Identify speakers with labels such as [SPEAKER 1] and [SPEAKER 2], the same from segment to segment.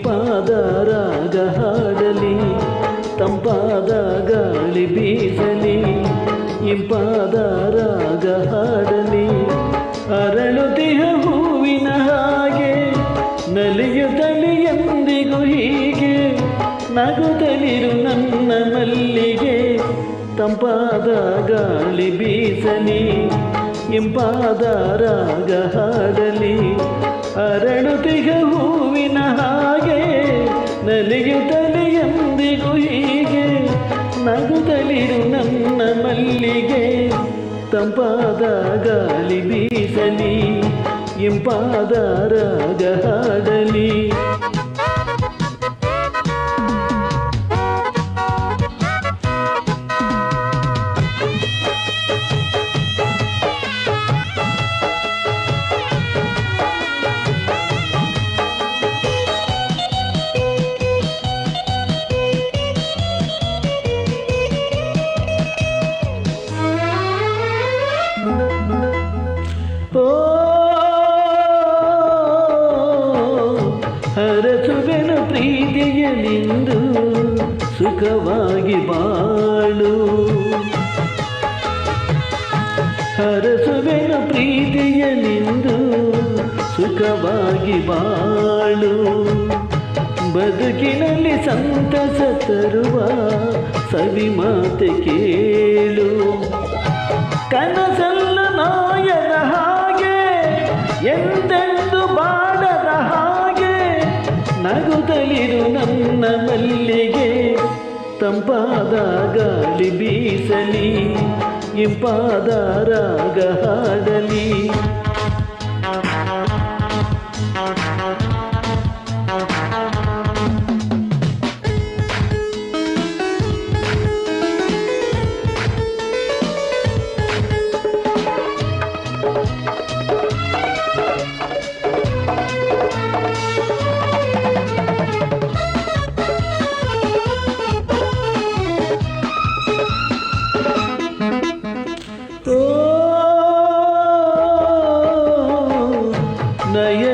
[SPEAKER 1] ಇಂಪಾದ ರಾಗ ಹಾಡಲಿ, ತಂಪಾದ ಗಾಳಿ ಬೀಸಲಿ, ಇಂಪಾದ ರಾಗ ಹಾಡಲಿ. ಅರಳುತಿಹ ಹೂವಿನ ಹಾಗೆ ನಲಿಯುತ್ತಲಿ ಎಂದಿಗೂ ಹೀಗೆ, ನಗುತ್ತಲಿರು ನನ್ನ ಮಲ್ಲಿಗೆ. ತಂಪಾದ ಗಾಳಿ ಬೀಸಲಿ, ಇಂಪಾದ ರಾಗ ಹಾಡಲಿ. ಅರಳುತಿಗ ಹೂವಿನ ನಲಿಯುತ್ತಲಿ ಎಂದಿಗೂ ಹೀಗೆ ನಗುತ್ತಲಿರು ನನ್ನ ಮಲ್ಲಿಗೆ. ತಂಪಾದ ಗಾಳಿ ಬೀಸಲಿ ಇಂಪಾದ ರಾಗ ಹಾಡಲಿ. ಪ್ರೀತಿಯಲಿಂದು ಸುಖವಾಗಿ ಬಾಳು. ಪ್ರೀತಿಯ ನಿಂದು ಸುಖವಾಗಿ ಬಾಳು. ಬದುಕಿನಲ್ಲಿ ಸಂತಸ ತರುವ ಸವಿ ಮಾತೆ ಕೇಳು. ಕನಸಲ್ಲ ತಂಪಾದ ಗಾಳಿ ಬೀಸಲಿ ಇಂಪಾದ ರಾಗ ಹಾಡಲಿ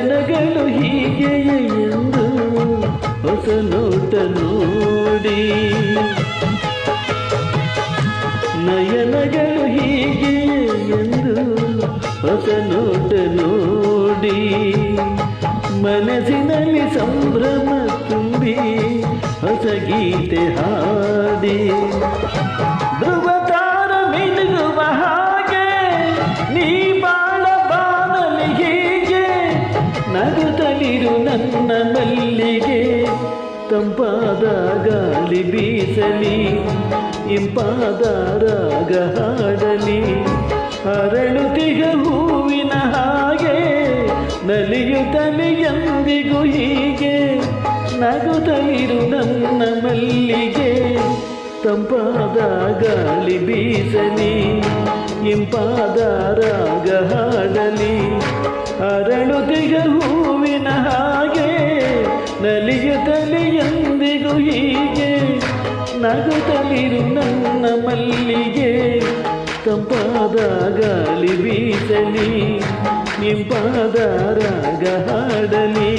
[SPEAKER 1] ನಯನಗಳು ಹೀಗೆಯೇ ಎಂದು ಹೊಸ ನೋಟ ನೋಡಿ ನಯನಗಳು ಹೀಗೆಯೇ ಎಂದು ಹೊಸ ನೋಟ ನೋಡಿ ಮನಸ್ಸಿನಲ್ಲಿ ಸಂಭ್ರಮ ತುಂಬಿ ಹೊಸ ಗೀತೆ ಹಾಡಿ ನನ್ನ ಮಲ್ಲಿಗೆ ತಂಪಾದ ಗಾಳಿ ಬೀಸಲಿ ಇಂಪಾದ ರಾಗ ಹಾಡಲಿ ಅರಳುತಿಗ ಹೂವಿನ ಹಾಗೆ ನಲಿಯುತ್ತಲಿ ಎಂದಿಗೂ ಹೀಗೆ ನಗುತ್ತಲಿರು ನನ್ನ ಮಲ್ಲಿಗೆ. ತಂಪಾದ ಗಾಳಿ ಬೀಸಲಿ ಇಂಪಾದ ರಾಗ ಹಾಡಲಿ ಅರಳುತಿಗ ಹೂ ನಲಿಯುತ್ತಲಿ ಎಂದಿಗೂ ಹೀಗೆ ನಗುತ್ತಲಿರು ನನ್ನ ಮಲ್ಲಿಗೆ ತಂಪಾದ ಗಾಳಿ ಬೀಸಲಿ ನಿಂಪಾದ ರಾಗ ಹಾಡಲಿ.